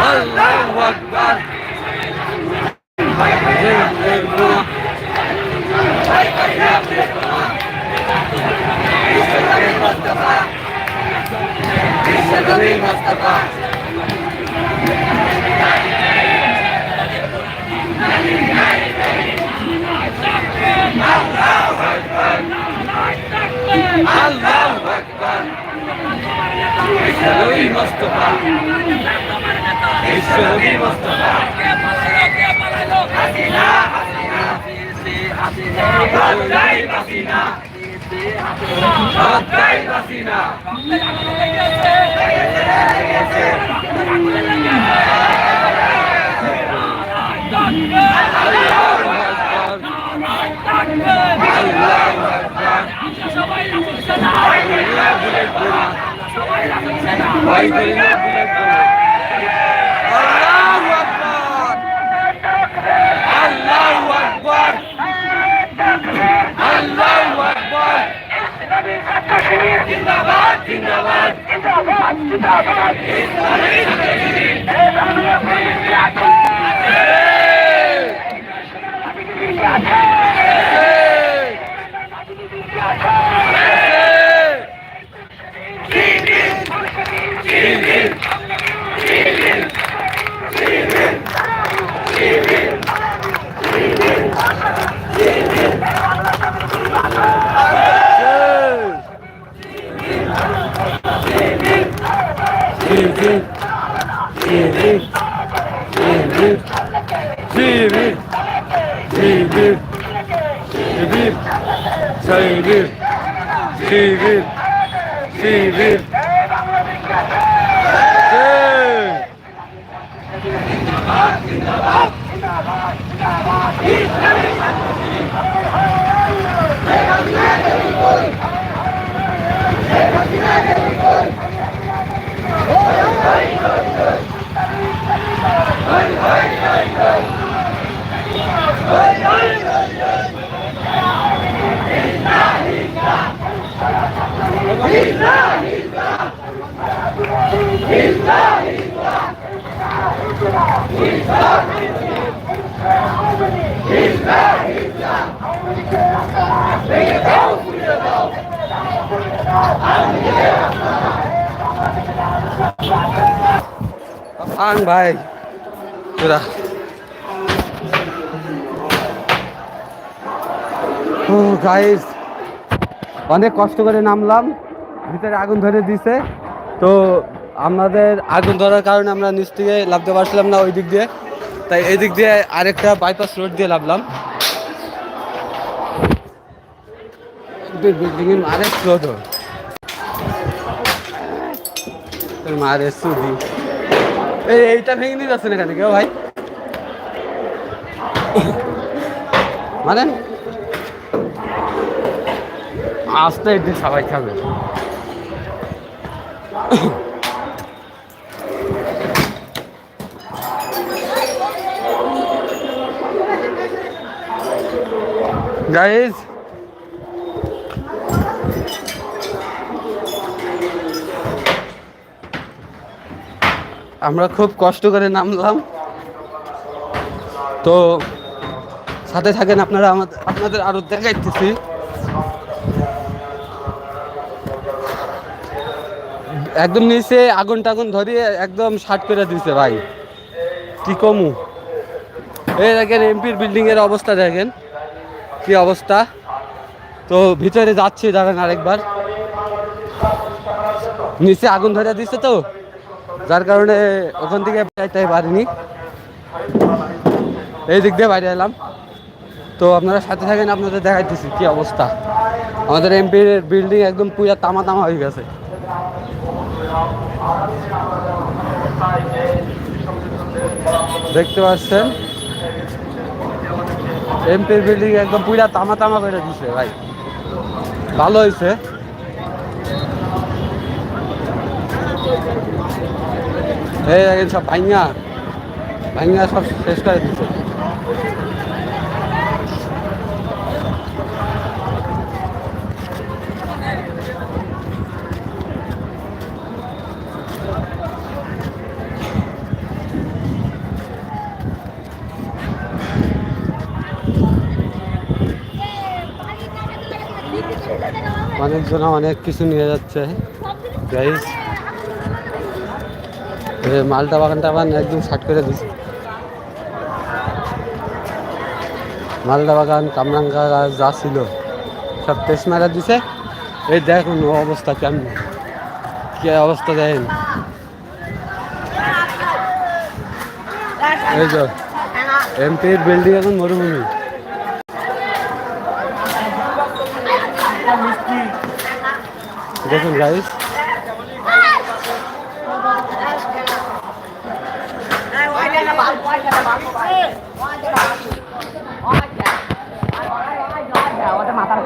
আল্লাহু আকবার আল্লাহু আকবার বিশ্বনবী মুস্তাফা বিশ্বনবী মুস্তাফা হাসিনা হাসিনা সত্যাই হাসিনা আল্লাহু আকবার আল্লাহু আকবার আল্লাহ বুলেট বোমা ভয় করি জিন্দাবাদ Sivri, sivri, sivri, sivri, sivri, sivri, sivri, sivri, sivri. Zindabad! Zindabad! Zindabad! Zindabad! ভাই। ও গাইস অনেক কষ্ট করে নামলাম, ভিতরে আগুন ধরে দিছে। তো আমাদের আগুন ধরার কারণে আমরা নিচ থেকে লাভতে পারছিলাম না ওই দিক দিয়ে। তাই এই দিক দিয়ে আরেকটা বাইপাস রোড দিয়ে লাভলাম এর মারে স্লোদ মারে এইটা ভেঙে নিয়ে যাচ্ছে না কেন কেউ ভাই? মানে? আস্তে একদিন সবাই খাবে। গাইজ আমরা খুব কষ্ট করে নামলাম। তো সাথে থাকেন আপনারা আমাদের আপনাদের আরও দেখাইতেছি। একদম নিচে আগুন টাগুন ধরিয়ে একদম শার্ট করে দিছে ভাই। কি কমু? এই দেখেন, এমপির বিল্ডিং এর অবস্থা দেখেন। কি অবস্থা? তো ভিতরে যাচ্ছি, দাঁড়ান আরেকবার। নিচে আগুন ধরে দিচ্ছে তো? যার কারণে ওখান থেকে যাইতে পারিনি। এই দিক দিয়ে বাইরে এলাম তো আপনারা সাথে থাকেন, আপনাদের দেখাইতেছি কি অবস্থা। আমাদের এমপির বিল্ডিং একদম পুরা তামা তামা হয়ে গেছে। দেখতে পাচ্ছেন? এমপির বিল্ডিং একদম পুরা তামা তামা করে দিছে, ভাই। ভালো হয়েছে হয়ে গেছে সব ভাইঙ্গা। ভাইঙ্গা সব শেষ করে দিচ্ছে অনেকজন অনেক কিছু নিয়ে যাচ্ছে। গাইজ মালটা বাগানটা আবার একদম শার্ট করে দিচ্ছে মালটা বাগান, কামরাঙ্গা যা ছিল, সব টেস্ট মারা দিছে। এই দেখুন অবস্থা কেমন। কি অবস্থা দেখেন। এই যে, এমপির বিল্ডিং এখন মরুভূমি। দেখুন গাইস মাথার